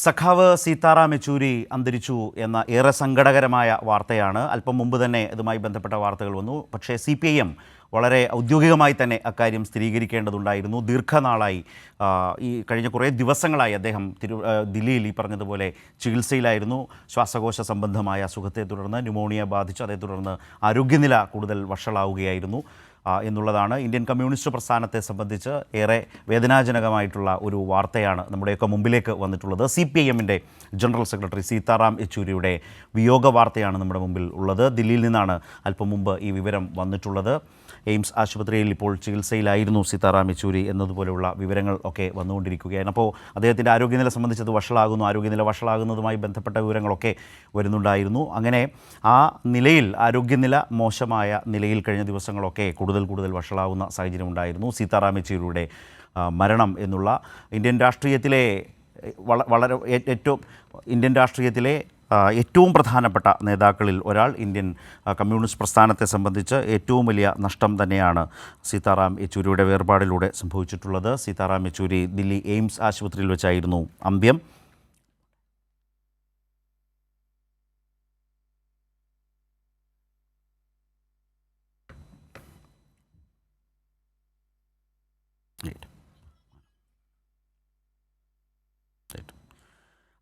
സഖാവ് സീതാറാം യെച്ചൂരി അന്തരിച്ചു എന്ന ഏറെ സങ്കടകരമായ വാർത്തയാണ്. അല്പം മുമ്പ് തന്നെ ഇതുമായി ബന്ധപ്പെട്ട വാർത്തകൾ വന്നു. പക്ഷേ സി പി ഐ എം വളരെ ഔദ്യോഗികമായി തന്നെ അക്കാര്യം സ്ഥിരീകരിക്കേണ്ടതുണ്ടായിരുന്നു. ദീർഘനാളായി ഈ കഴിഞ്ഞ കുറേ ദിവസങ്ങളായി അദ്ദേഹം തിരു ദില്ലിയിൽ ഈ പറഞ്ഞതുപോലെ ചികിത്സയിലായിരുന്നു. ശ്വാസകോശ സംബന്ധമായ അസുഖത്തെ തുടർന്ന് ന്യൂമോണിയ ബാധിച്ചു അതേ തുടർന്ന് ആരോഗ്യനില കൂടുതൽ വഷളാവുകയായിരുന്നു. എന്നുള്ളതാണ് ഇന്ത്യൻ കമ്മ്യൂണിസ്റ്റ് പ്രസ്ഥാനത്തെ സംബന്ധിച്ച് ഏറെ വേദനാജനകമായിട്ടുള്ള ഒരു വാർത്തയാണ് നമ്മുടെയൊക്കെ മുമ്പിലേക്ക് വന്നിട്ടുള്ളത്. സി പി ഐ എമ്മിന്റെ ജനറൽ സെക്രട്ടറി സീതാറാം യെച്ചൂരിയുടെ വിയോഗ വാർത്തയാണ് നമ്മുടെ മുമ്പിൽ ഉള്ളത്. ദില്ലിയിൽ നിന്നാണ് അല്പം മുമ്പ് ഈ വിവരം വന്നിട്ടുള്ളത്. എയിംസ് ആശുപത്രിയിൽ ഇപ്പോൾ ചികിത്സയിലായിരുന്നു സീതാറാം യെച്ചൂരി എന്നതുപോലെയുള്ള വിവരങ്ങൾ ഒക്കെ വന്നുകൊണ്ടിരിക്കുകയാണ്. അപ്പോൾ അദ്ദേഹത്തിന്റെ ആരോഗ്യനില സംബന്ധിച്ചത് വഷളാകുന്നു ആരോഗ്യനില വഷളാകുന്നതുമായി ബന്ധപ്പെട്ട വിവരങ്ങളൊക്കെ വരുന്നുണ്ടായിരുന്നു. അങ്ങനെ ആ നിലയിൽ ആരോഗ്യനില മോശമായ നിലയിൽ കഴിഞ്ഞ ദിവസങ്ങളൊക്കെ കൂടുതൽ കൂടുതൽ വഷളാവുന്ന സാഹചര്യം ഉണ്ടായിരുന്നു. സീതാറാം യെച്ചൂരിയുടെ മരണം എന്നുള്ള ഇന്ത്യൻ രാഷ്ട്രീയത്തിലെ വളരെ ഏറ്റവും ഇന്ത്യൻ രാഷ്ട്രീയത്തിലെ ഏറ്റവും പ്രധാനപ്പെട്ട നേതാക്കളിൽ ഒരാൾ ഇന്ത്യൻ കമ്മ്യൂണിസ്റ്റ് പ്രസ്ഥാനത്തെ സംബന്ധിച്ച് ഏറ്റവും വലിയ നഷ്ടം തന്നെയാണ് സീതാറാം യെച്ചൂരിയുടെ വേർപാടിലൂടെ സംഭവിച്ചിട്ടുള്ളത്. സീതാറാം യെച്ചൂരി ദില്ലി എയിംസ് ആശുപത്രിയിൽ വെച്ചായിരുന്നു അന്ത്യം.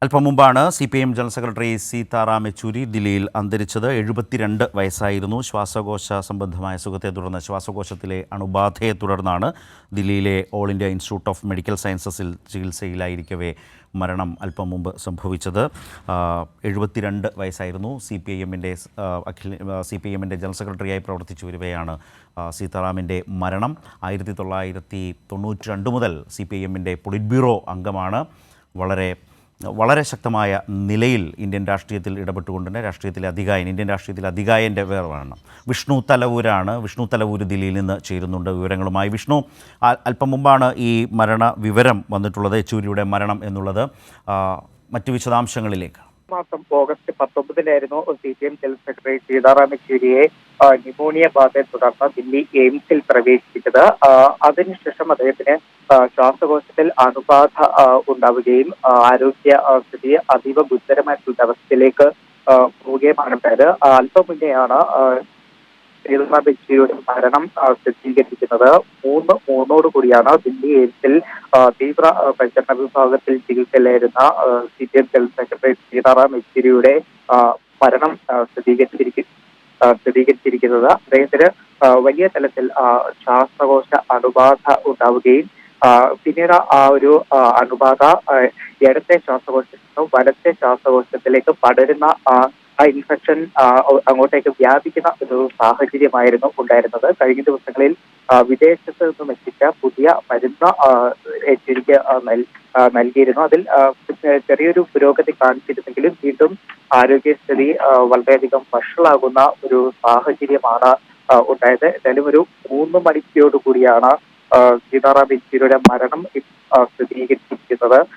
അല്പം മുമ്പാണ് C P M general secretary Sitaram Yechury ദില്ലിയിൽ അന്തരിച്ചത്. എഴുപത്തിരണ്ട് വയസ്സായിരുന്നു ശ്വാസകോശ സംബന്ധമായ സുഖത്തെ തുടർന്ന് ശ്വാസകോശത്തിലെ അണുബാധയെ തുടർന്നാണ് ദില്ലിയിലെ All India Institute of Medical സയൻസസിൽ ചികിത്സയിലായിരിക്കവേ മരണം അല്പം മുമ്പ് സംഭവിച്ചത്. എഴുപത്തിരണ്ട് വയസ്സായിരുന്നു. സി പി ഐ എമ്മിന്റെ അഖില സി പി ഐ എമ്മിന്റെ ജനറൽ സെക്രട്ടറിയായി പ്രവർത്തിച്ചു വരികയാണ് സീതാറാമിന്റെ മരണം. ആയിരത്തി തൊള്ളായിരത്തി തൊണ്ണൂറ്റി രണ്ട് മുതൽ സി പി ഐ എമ്മിന്റെ പൊളിറ്റ് ബ്യൂറോ അംഗമാണ്. വളരെ വളരെ ശക്തമായ നിലയിൽ ഇന്ത്യൻ രാഷ്ട്രീയത്തിൽ ഇടപെട്ടുകൊണ്ട് തന്നെ രാഷ്ട്രീയത്തിലെ അധികായൻ ഇന്ത്യൻ രാഷ്ട്രീയത്തിലെ അധികായന്റെ വേർവാണ്. വിഷ്ണു തലവൂരാണ് വിഷ്ണു തലവൂര് ദില്ലിയിൽ നിന്ന് ചേരുന്നുണ്ട് വിവരങ്ങളുമായി. വിഷ്ണു അല്പം മുമ്പാണ് ഈ മരണ വിവരം വന്നിട്ടുള്ളത് യെച്ചൂരിയുടെ മരണം എന്നുള്ളത്. മറ്റു വിശദാംശങ്ങളിലേക്ക്. മാസം August പത്തൊമ്പതിലായിരുന്നു C P M general secretary Sitaram യെച്ചൂരിയെ pneumonia ബാധയെ തുടർന്ന് ദില്ലി എയിംസിൽ പ്രവേശിപ്പിച്ചത്. അതിനുശേഷം അദ്ദേഹത്തിന് ശ്വാസകോശത്തിൽ അണുബാധ ഉണ്ടാവുകയും ആരോഗ്യ സ്ഥിതി അതീവ ഗുരുതരമായിട്ടുള്ള അവസ്ഥയിലേക്ക് പോവുകയുമാണ് ഉണ്ടായത് അല്പം മുന്നെയാണ് ബെച്ചിയുടെ മരണം സ്ഥിരീകരിക്കുന്നത്. മൂന്ന് മൂന്നോട് കൂടിയാണ് ദില്ലി എയിംസിൽ തീവ്ര പരിചരണ വിഭാഗത്തിൽ ചികിത്സയിലായിരുന്ന C P M general secretary Sitaram യെച്ചൂരിയുടെ മരണം സ്ഥിരീകരിച്ചിരിക്കും സ്ഥിരീകരിച്ചിരിക്കുന്നത്. അദ്ദേഹത്തിന് വലിയ തലത്തിൽ ശ്വാസകോശ അണുബാധ ഉണ്ടാവുകയും പിന്നീട് ആ ഒരു അണുബാധ ഇടത്തെ ശ്വാസകോശത്തിൽ നിന്നും വലത്തെ ശ്വാസകോശത്തിലേക്ക് പടരുന്ന ആ ഇൻഫെക്ഷൻ അങ്ങോട്ടേക്ക് വ്യാപിക്കുന്ന ഒരു സാഹചര്യമായിരുന്നു ഉണ്ടായിരുന്നത്. കഴിഞ്ഞ ദിവസങ്ങളിൽ വിദേശത്ത് നിന്നും എത്തിച്ച പുതിയ മരുന്ന് ആ, നൽകിയിരുന്നു. അതിൽ ചെറിയൊരു പുരോഗതി കാണിച്ചിരുന്നെങ്കിലും വീണ്ടും ആരോഗ്യസ്ഥിതി വളരെയധികം വഷളാകുന്ന ഒരു സാഹചര്യമാണ് ഉണ്ടായത്. എന്തായാലും ഒരു മൂന്ന് മണിക്കോടുകൂടിയാണ് സീതാറാം യെച്ചൂരിയുടെ മരണം സ്ഥിരീകരിച്ചിരിക്കുന്നത്.